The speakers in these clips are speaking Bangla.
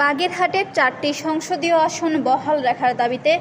বাগেরহাটের চারটি সংসদীয় আসন বহাল রাখার দাবিতে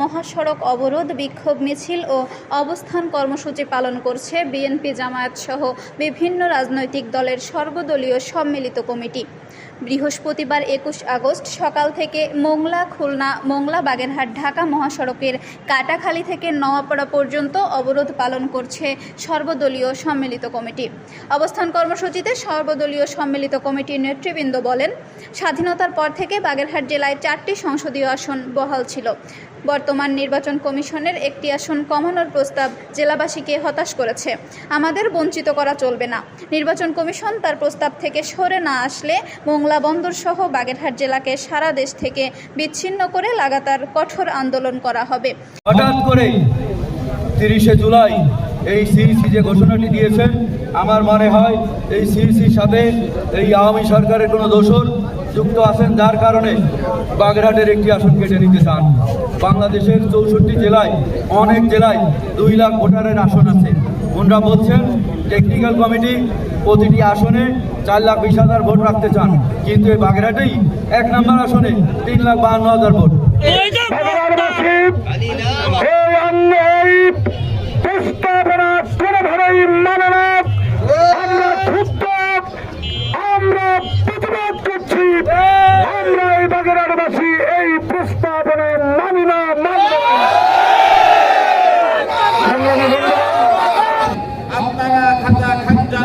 মহাসড়ক অবরোধ, বিক্ষোভ মিছিল ও অবস্থান কর্মসূচি পালন করছে বিএনপি জামায়াত সহ বিভিন্ন রাজনৈতিক দলের সর্বদলীয় সম্মিলিত কমিটি। বৃহস্পতিবার একুশ আগস্ট সকাল থেকে মোংলা, খুলনা, মোংলা, বাগেরহাট, ঢাকা মহাসড়কের কাটাখালী থেকে নওয়াপাড়া পর্যন্ত অবরোধ পালন করছে সর্বদলীয় সম্মিলিত কমিটি। অবস্থান কর্মসূচিতে সর্বদলীয় সম্মিলিত কমিটির নেতৃবৃন্দ বলেন, স্বাধীনতার পর থেকে বাগেরহাট জেলায় চারটি সংসদীয় আসন বহাল ছিল। বর্তমান নির্বাচন কমিশনের একটি আসন কমানোর প্রস্তাব জেলাবাসীকে হতাশ করেছে। আমাদের বঞ্চিত করা চলবে না। নির্বাচন কমিশন তার প্রস্তাব থেকে সরে না আসলে মোংলা বন্দর সহ বাগেরহাট জেলাকে সারা দেশ থেকে বিচ্ছিন্ন করে লাগাতার কঠোর আন্দোলন করা হবে। হঠাৎ করে তিরিশে জুলাই এই সিইসি যে ঘোষণাটি দিয়েছেন, আমার মনে হয় এই সিইসির সাথে এই আওয়ামী সরকারের কোনো দোষর যুক্ত আছেন, যার কারণে বাগেরহাটের একটি আসন কেটে নিতে চান। বাংলাদেশের চৌষট্টি জেলায়, অনেক জেলায় দুই লাখ ভোটারের আসন আছে। ওনারা বলছেন টেকনিক্যাল কমিটি প্রতিটি আসনে চার লাখ বিশ হাজার ভোট রাখতে চান। কিন্তু এই বাগেরহাটেই এক নম্বর আসনে তিন লাখ বাহান্ন হাজার ভোট। আমরা প্রতিবাদ করছি আমরা এই বাগেরহাটবাসী এই প্রস্তাবনা মানি না মানব না সংগ্রামী বন্ধুরা, আপনারা খাজা খাজা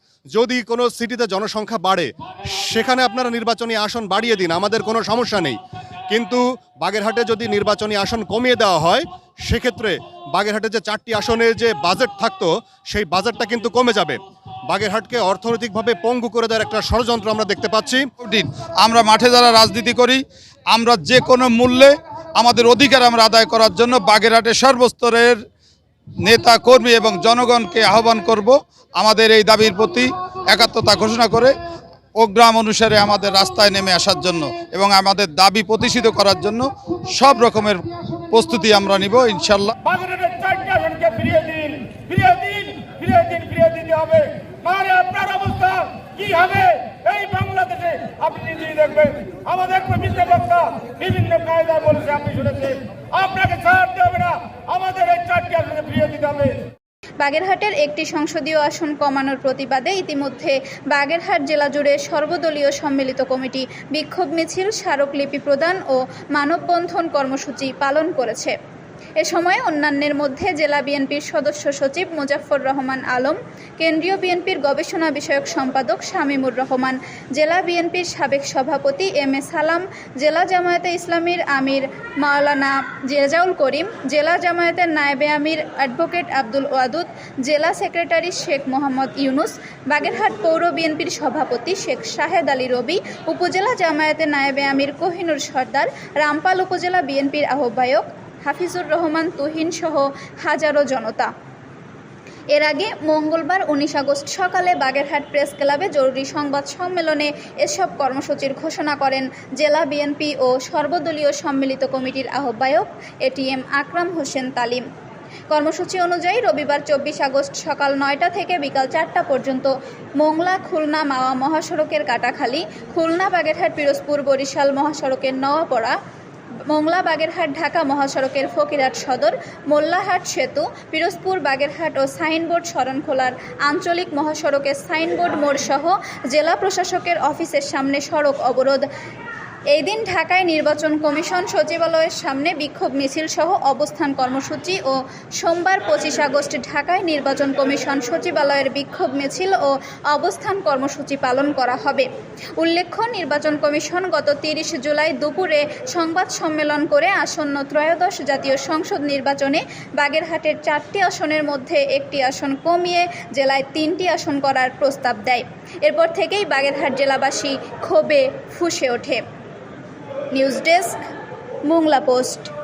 যদি কোনো সিটিতে জনসংখ্যা বাড়ে, সেখানে আপনারা নির্বাচনী আসন বাড়িয়ে দিন, আমাদের কোনো সমস্যা নেই। কিন্তু বাগেরহাটে যদি নির্বাচনী আসন কমিয়ে দেওয়া হয়, সেক্ষেত্রে বাগেরহাটে যে চারটি আসনে যে বাজেট থাকতো, সেই বাজেটটা কিন্তু কমে যাবে। বাগেরহাটকে অর্থনৈতিকভাবে পঙ্গু করে দেওয়ার একটা ষড়যন্ত্র আমরা দেখতে পাচ্ছি। আমরা মাঠে যারা রাজনীতি করি, আমরা যে কোনো মূল্যে আমাদের অধিকার আমরা আদায় করার জন্য বাগেরহাটের সর্বস্তরের নেতা কর্মী এবং জনগণকে আহ্বান করব আমাদের এই দাবির প্রতি একাত্মতা ঘোষণা করে প্রোগ্রাম অনুসারে আমাদের রাস্তায় নেমে আসার জন্য এবং আমাদের দাবি প্রতিষ্ঠিত করার জন্য সব রকমের প্রস্তুতি আমরা নিব ইনশাল্লাহ আপনাকে ছাড়তে হবে না আমাদের এই চারটি আসনকে ফিরিয়ে দিতে হবে বাগেরহাটের একটি সংসদীয় আসন কমানোর প্রতিবাদে ইতিমধ্যে বাগেরহাট জেলা জুড়ে সর্বদলীয় সম্মিলিত কমিটি বিক্ষোভ মিছিল, স্মারকলিপি প্রদান ও মানববন্ধন কর্মসূচি পালন করেছে। এ সময় অন্যান্যের মধ্যে জেলা বিএনপির সদস্য সচিব মুজাফর রহমান আলম, কেন্দ্রীয় বিএনপির গবেষণা বিষয়ক সম্পাদক শামীমুর রহমান, জেলা বিএনপির সাবেক সভাপতি এম এ সালাম, জেলা জামায়াতে ইসলামীর আমির মাওলানা জেজাউল করিম, জেলা জামায়াতের নায়েবে আমির অ্যাডভোকেট আব্দুল ওয়াদুদ, জেলা সেক্রেটারি শেখ মোহাম্মদ ইউনুস, বাগেরহাট পৌর বিএনপির সভাপতি শেখ শাহেদ আলী রবি, উপজেলা জামায়াতের নায়েবে আমির কোহিনুর সর্দার, রামপাল উপজেলা বিএনপির আহ্বায়ক হাফিজুর রহমান, তুহিন সহ হাজারো জনতা। এর আগে মঙ্গলবার উনিশ আগস্ট সকালে বাগেরহাট প্রেস ক্লাবে জরুরি সংবাদ সম্মেলনে এসব কর্মসূচির ঘোষণা করেন জেলা বিএনপি ও সর্বদলীয় সম্মিলিত কমিটির আহ্বায়ক এটিএম আকরাম হোসেন তালিম। কর্মসূচি অনুযায়ী রবিবার চব্বিশ আগস্ট সকাল নয়টা থেকে বিকাল চারটা পর্যন্ত মোংলা, খুলনা, মাওয়া মহাসড়কের কাটাখালী, খুলনা, বাগেরহাট, পিরোজপুর, বরিশাল মহাসড়কের নওয়াপড়া মোংলা বাগেরহাট ঢাকা মহাসড়কের ফকিরহাট সদর, মোল্লাহাট সেতু, পিরোজপুর বাগেরহাট ও সাইনবোর্ড শরণখোলার আঞ্চলিক মহাসড়কের সাইনবোর্ড মোড়সহ জেলা প্রশাসকের অফিসের সামনে সড়ক অবরোধ। এই দিন ঢাকায় নির্বাচন কমিশন সচিবালয়ের সামনে বিক্ষোভ মিছিল সহ অবস্থান কর্মসূচি ও সোমবার পঁচিশ আগস্ট ঢাকায় নির্বাচন কমিশন সচিবালয়ের বিক্ষোভ মিছিল ও অবস্থান কর্মসূচি পালন করা হবে। উল্লেখ্য, নির্বাচন কমিশন গত তিরিশ জুলাই দুপুরে সংবাদ সম্মেলন করে আসন্ন ত্রয়োদশ জাতীয় সংসদ নির্বাচনে বাগেরহাটের চারটি আসনের মধ্যে একটি আসন কমিয়ে জেলায় তিনটি আসন করার প্রস্তাব দেয়। এরপর থেকেই বাগেরহাট জেলাবাসী ক্ষোভে ফুঁসে ওঠে। News desk മൂംഗ്ല post